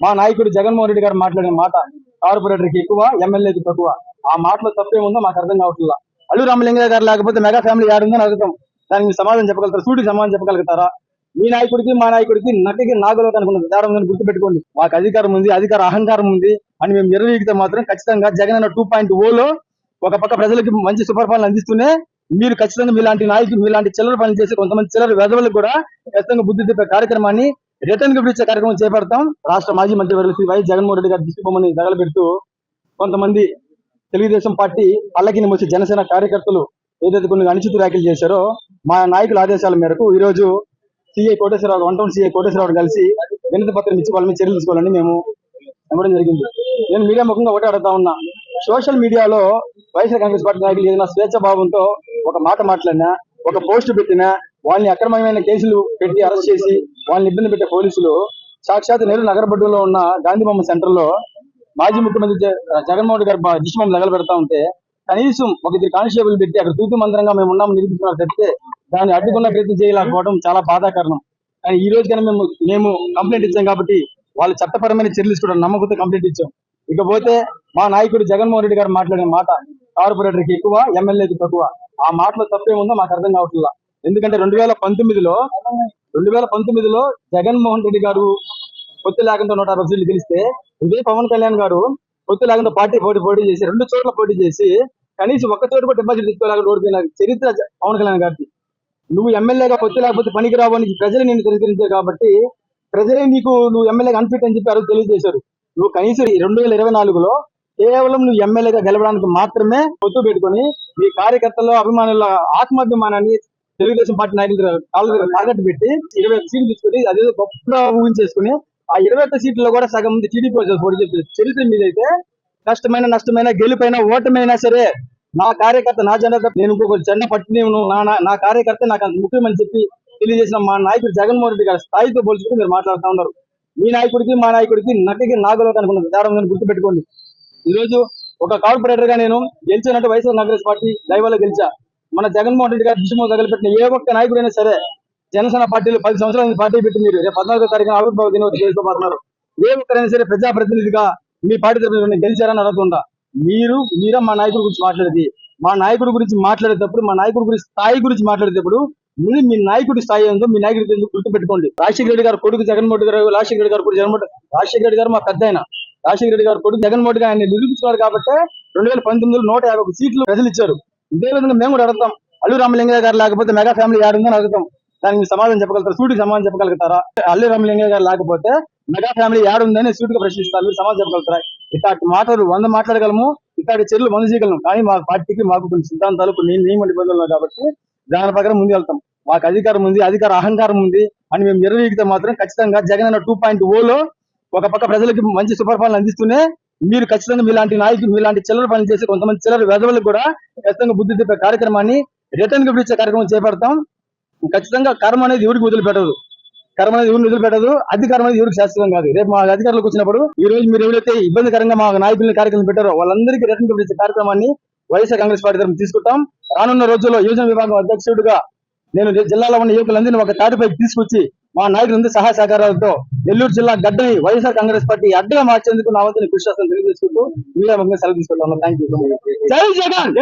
మా నాయకుడు జగన్మోహన్ రెడ్డి గారు మాట్లాడిన మాట కార్పొరేటర్కి ఎక్కువ ఎమ్మెల్యేకి తక్కువ. ఆ మాటలో తప్పేముందో మాకు అర్థం కావట్లేదు? అల్లు రామలింగయ్య గారు లేకపోతే మెగా ఫ్యామిలీ ఏడుందని అర్థం. దానికి మీరు సమాధానం చెప్పగలుగుతారు? సూటికి సమాధానం చెప్పగలుగుతారా? మీ నాయకుడికి మా నాయకుడికి నక్కకి నాగలో కనుకున్న తేడా ఉందని గుర్తుపెట్టుకోండి. మాకు అధికారం ఉంది అధికార అహంకారం ఉంది అని మేము నిర్వహిస్తే మాత్రం ఖచ్చితంగా జగన్ అన్న టూ పాయింట్ ఓలో ఒక పక్క ప్రజలకి మంచి సుపరిపాలన అందిస్తూనే మీరు ఖచ్చితంగా మీలాంటి నాయకులు మీలాంటి చిల్లర పనులు చేసి కొంతమంది చిల్లర వెదవలు కూడా ఖచ్చితంగా బుద్ధి చెప్పే కార్యక్రమాన్ని రిటర్న్ గిఫ్ట్ ఇచ్చే కార్యక్రమం చేపడతాం. రాష్ట్ర మాజీ మంత్రి శ్రీ వైఎస్ జగన్మోహన్ రెడ్డి గారి దిష్టి బొమ్మని తగలబెడుతూ కొంతమంది తెలుగుదేశం పార్టీ పల్లకిని వచ్చి జనసేన కార్యకర్తలు ఏదైతే కొన్ని అనుచిత వ్యాఖ్యలు చేశారో మా నాయకుల ఆదేశాల మేరకు ఈ రోజు CI Koteswararao one town CI Koteswararao కలిసి వినతి పత్రం ఇచ్చి వాళ్ళ మీద చర్యలు తీసుకోవాలని మేము ఇవ్వడం జరిగింది. నేను మీడియా ముఖంగా ఒకటే అడుగుతా ఉన్నా. సోషల్ మీడియాలో వైఎస్ఆర్ కాంగ్రెస్ పార్టీ నాయకులు ఏదైనా స్వేచ్ఛ భావంతో ఒక మాట మాట్లాడినా ఒక పోస్ట్ పెట్టినా వాళ్ళని అక్రమమైన కేసులు పెట్టి అరెస్ట్ చేసి వాళ్ళని ఇబ్బంది పెట్టే పోలీసులు సాక్షాత్ నెల్లూరు నగరబడ్డులో ఉన్న గాంధీ బొమ్మ సెంటర్లో మాజీ ముఖ్యమంత్రి జగన్మోహన్ గారి గారు దిష్మం పెడతా ఉంటే కనీసం ఒక ఇద్దరు కానిస్టేబుల్ పెట్టి అక్కడ తూతు మంత్రంగా మేము ఉన్నాం నిరూపించుకున్నారు తప్పితే దాన్ని అడ్డుకున్న ప్రయత్నం చేయలేకపోవడం చాలా బాధాకరణం. కానీ ఈ రోజు కన్నా మేము మేము కంప్లైంట్ ఇచ్చాం కాబట్టి వాళ్ళు చట్టపరమైన చర్యలు తీసుకోవడం నమ్మకంతో కంప్లైంట్ ఇచ్చాం. ఇకపోతే మా నాయకుడు జగన్మోహన్ రెడ్డి గారు మాట్లాడిన మాట కార్పొరేటర్కి ఎక్కువ ఎమ్మెల్యేకి తక్కువ. ఆ మాటలో తప్పేముందో మాకు అర్థం కావట్లేదు ఎందుకంటే రెండు వేల పంతొమ్మిదిలో రెండు వేల పంతొమ్మిదిలో జగన్మోహన్ రెడ్డి గారు పొత్తు లేకుండా నూట యాభై సీట్లు గెలిస్తే ఇదే పవన్ కళ్యాణ్ గారు పొత్తు లేకుండా పార్టీ పోటీ పోటీ చేసి రెండు చోట్ల పోటీ చేసి కనీసం ఒక్క చోట కూడా డిపాజిట్ తీసుకోలేక ఓడిపోయిన చరిత్ర పవన్ కళ్యాణ్ గారికి నువ్వు ఎమ్మెల్యేగా పొత్తు లేకపోతే పనికిరావు అని ప్రజలు నేను తిరస్కరించారు కాబట్టి ప్రజలే నీకు నువ్వు ఎమ్మెల్యేగా అన్ఫిట్ అని చెప్పి ఆ తెలియజేశారు. నువ్వు కనీసం రెండు వేల ఇరవై నాలుగులో కేవలం నువ్వు ఎమ్మెల్యేగా గెలవడానికి మాత్రమే పొత్తు పెట్టుకొని మీ కార్యకర్తలు అభిమానుల ఆత్మాభిమానాన్ని తెలుగుదేశం పార్టీ నాయకులు కాళ్ళ టార్గెట్ పెట్టి ఇరవై ఒక్క సీట్లు తీసుకొని అదే గొప్ప ఊహించేసుకుని ఆ ఇరవై ఒక్క సీట్లలో కూడా సగం మంది టీడీపీ వచ్చేసి పోటీ చేస్తారు చరిత్ర మీద అయితే కష్టమైన నష్టమైన గెలుపైన ఓటమైనా సరే నా కార్యకర్త నా జెండా నేను ఇంకొక జెండా పట్టి నా నా- కార్యకర్త నాకు అంత ముఖ్యమని చెప్పి తెలియజేసిన మా నాయకుడు జగన్మోహన్ రెడ్డి గారి స్థాయితో పోల్చుకుని మీరు మాట్లాడుతూ ఉన్నారు. మీ నాయకుడికి మా నాయకుడికి నక్కకి నాగలో కనుకున్న తేడా ఉందని గుర్తుపెట్టుకోండి. ఈ రోజు ఒక కార్పొరేటర్గా నేను గెలిచినట్టు వైఎస్ఆర్ కాంగ్రెస్ పార్టీ దైవాలో గెలిచా. మన జగన్మోహన్ రెడ్డి గారు దిశమో తగలపెట్టిన ఏ ఒక్క నాయకుడైనా సరే జనసేన పార్టీలో పది సంవత్సరాల పార్టీ పెట్టి మీరు రేపు పద్నాలుగో తారీఖున ఆవిర్భావ దినోత్సవం చేసుకోబోతున్నారు ఏ ఒక్కరైనా సరే ప్రజాప్రతినిధిగా మీ పార్టీ తరఫున గెలిచారని అడుగుతుందా మీరు మీరే మా నాయకుడి గురించి మాట్లాడేది. మా నాయకుడి గురించి మాట్లాడేటప్పుడు మా నాయకుడి గురించి స్థాయి గురించి మాట్లాడేటప్పుడు ముందు మీ నాయకుడి స్థాయి ఏందో మీ నాయకుడి ఎందుకు గుర్తుపెట్టుకోండి. రాజశేఖర రెడ్డి గారు కొడుకు జగన్మోహన్ గారు రాజశేఖర రెడ్డి గారు కొడుకు జగన్మోహన్ రాజశేఖర రెడ్డి గారు మా పెద్ద ఆయన. రాజశేఖర రెడ్డి గారు కొడుకు జగన్మోహన్ గారు ఆయన నిరూపించుకున్నారు కాబట్టి రెండు వేల పంతొమ్మిదిలో నూట యాభై ఒక సీట్లు ప్రజలు ఇచ్చారు. ఇదే విధంగా మేము కూడా అడుగుతాం. అల్లు రామలింగయ్య గారు లేకపోతే మెగా ఫ్యామిలీ ఏడుందని అడుగుతాం. దానికి సమాధానం చెప్పగలుగుతారు? సూటి సమాధానం చెప్పగలుగుతారా? అల్లు రామలింగయ్య గారు లేకపోతే మెగా ఫ్యామిలీ ఏడుందని సూటిగా ప్రశ్నిస్తారు. సమాధానం చెప్పగలుగుతారా? ఇట్లాంటి మాటలు వంద మాట్లాడగలము. ఇట్లాంటి చర్యలు వంద చేయగలము. కానీ మా పార్టీకి మాకు కొన్ని సిద్ధాంతాలు కొన్ని నియమ నిబంధనలు కాబట్టి దాని ప్రకారం ముందు వెళ్తాం. మాకు అధికారం ఉంది అధికార అహంకారం ఉంది అని మేము నిర్వహిస్తే మాత్రం ఖచ్చితంగా జగన్ అన్న టూ పాయింట్ ఓలో ఒక పక్క ప్రజలకి మంచి సుపరిపాలన అందిస్తూనే మీరు ఖచ్చితంగా మీలాంటి నాయకులు మీలాంటి చిల్లర పనులు చేసి కొంతమంది చిల్లర వెధవలకు కూడా ఖచ్చితంగా బుద్ధి చెప్పే కార్యక్రమాన్ని రిటర్న్ గిఫ్ట్ ఇచ్చే కార్యక్రమం చేపడతాం. ఖచ్చితంగా కర్మ అనేది ఎవరికి వదిలిపెట్టదు. కర్మ అనేది ఎవరిని వదిలిపెట్టదు. అధికారం అనేది ఎవరికి శాశ్వతం కాదు. రేపు మా అధికారులకు వచ్చినప్పుడు ఈ రోజు మీరు ఎవరైతే ఇబ్బందికరంగా మా నాయకులను కార్యక్రమం పెట్టారో వాళ్ళందరికీ రిటర్న్ గిఫ్ట్ ఇచ్చే కార్యక్రమాన్ని వైఎస్ఆర్ కాంగ్రెస్ పార్టీ తరఫున తీసుకుంటాం. రానున్న రోజుల్లో యువజన విభాగం అధ్యక్షుడిగా నేను జిల్లాలో ఉన్న యువకులందరినీ ఒక తాటిపై తీసుకొచ్చి మా నాయకులందరూ సహాయ సహకారాలతో నెల్లూరు జిల్లా గడ్డని వైఎస్ఆర్ కాంగ్రెస్ పార్టీ అడ్డగా మార్చేందుకు నా వంతుని కృషి చేస్తాను తెలియజేసుకుంటూ మీడియా ముఖ్యంగా సెలవు తీసుకుంటాను థ్యాంక్ యూ జై జగన్!